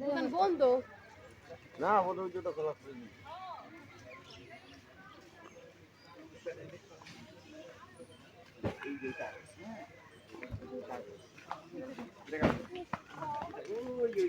দোকান বন্ধ না ওই দুটো খোলা ছিল। এই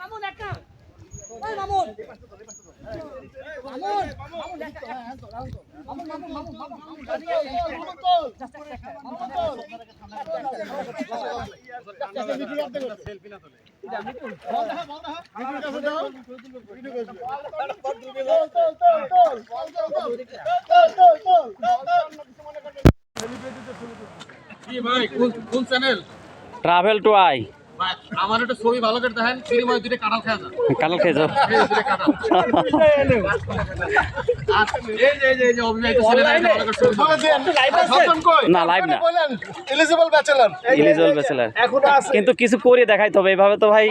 Mamun Mamun. Travel to I আমার একটা ছবি ভালো করে দেখেন সিনেমায় দুটো কাঁঠাল খেয়ে যান কালার খেয়েছো এই কাঁঠাল আর এই যে এই যে এই যে অভিনয় ছেলেরা এটা ভালো করে ছবি তোলে। না লাইভ না এলিজিবল ব্যাচেলর ইলিজল ব্যাচেলার কিন্তু কিছু করে দেখাইতে হবে এইভাবে তো ভাই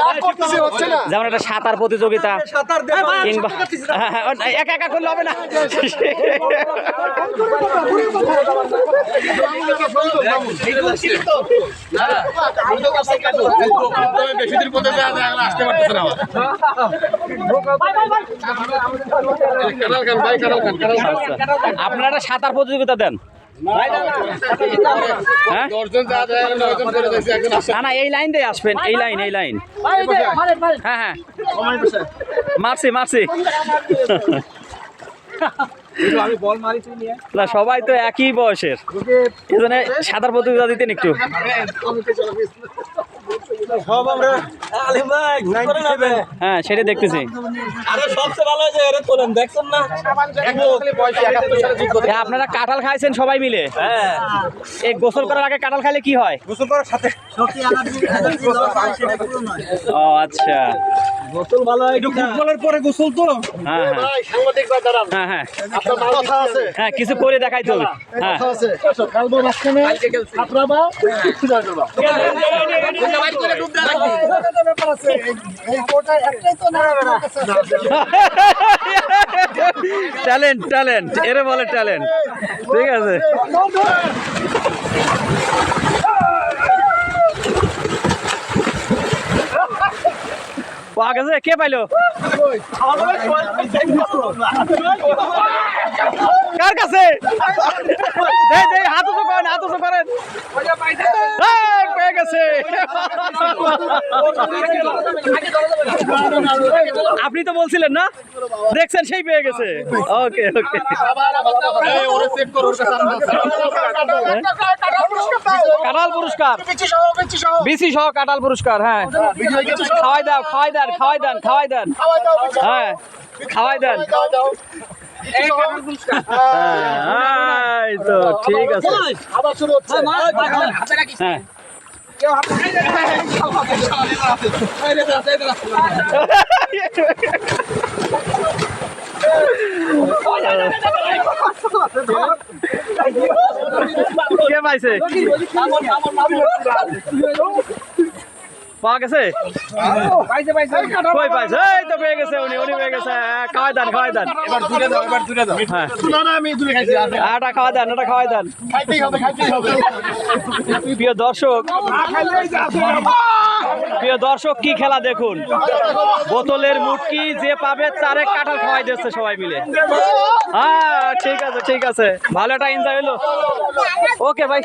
যা করতেছি হচ্ছে না যেমন একটা সাঁতার প্রতিযোগিতা কিংবা হ্যাঁ, হ্যাঁ, একা একা করলে হবে না তবে আপনারা সাঁতার প্রতিযোগিতা দেন। হ্যাঁ? না না, এই লাইন দিয়ে আসবেন, এই লাইন এই লাইন। হ্যাঁ হ্যাঁ। মারছি মারছি। না, সবাই তো একই বয়সের। এই জন্য সাঁতার প্রতিযোগিতা দিতেন একটু। হ্যাঁ সেটা দেখতেছি। আপনারা কাঁঠাল খাইছেন সবাই মিলে? এই গোসল করার আগে কাঁঠাল খাইলে কি হয়? ও আচ্ছা। ফুটবলের পরে গোসল তো? হ্যাঁ হ্যাঁ। ভাই সাংবাদিক ভাই দাঁড়ান। হ্যাঁ হ্যাঁ। আপনার কথা আছে। হ্যাঁ কিছু করে হ্যাঁ। কথা আছে। মাঝখানে সাঁতরাবা সুন্দর করবা ব্যাপার আছে। এই কোটা একটাই তো না ট্যালেন্ট ট্যালেন্ট এরে বলে ট্যালেন্ট। ঠিক আছে। পাওয়া গেছে কে পাইলো? কার কাছে? দেই দেই হাত উঁচু করেন হাত উঁচু করেন। আপনি তো বলছিলেন না? দেখছেন সেই পেয়ে গেছে। ওকে ওকে। কাঁঠাল পুরস্কার। বিসি সহ কাঁঠাল পুরস্কার হ্যাঁ। খাওয়াই দাও খাওয়াই দেন খাওয়াই দেন খাওয়াই দেন। হ্যাঁ খাওয়াই দেন। হ্যাঁ, এই তো ঠিক আছে। আবার শুরু হচ্ছে। হ্যাঁ। কে পাইছে? পাওয়া গেছে? কই পাইছে? এই তো পেয়ে গেছে উনি। হ্যাঁ, খাওয়াই দেন খাওয়াই দেন। এবার দূরে দাও এবার দূরে দাও হ্যাঁ। না না আমি দূরে খাইছি আটা খাওয়া দেন এটা খাওয়াই দেন। খাইতেই হবে খাইতেই হবে। প্রিয় দর্শক প্রিয় দর্শক কি খেলা দেখুন? বোতলের মুটকি যে পাবে চারে কাঁঠাল খাওয়াই দিচ্ছে সবাই মিলে। হ্যাঁ ঠিক আছে ঠিক আছে। ভালো একটা এনজয় হলো। ওকে ভাই।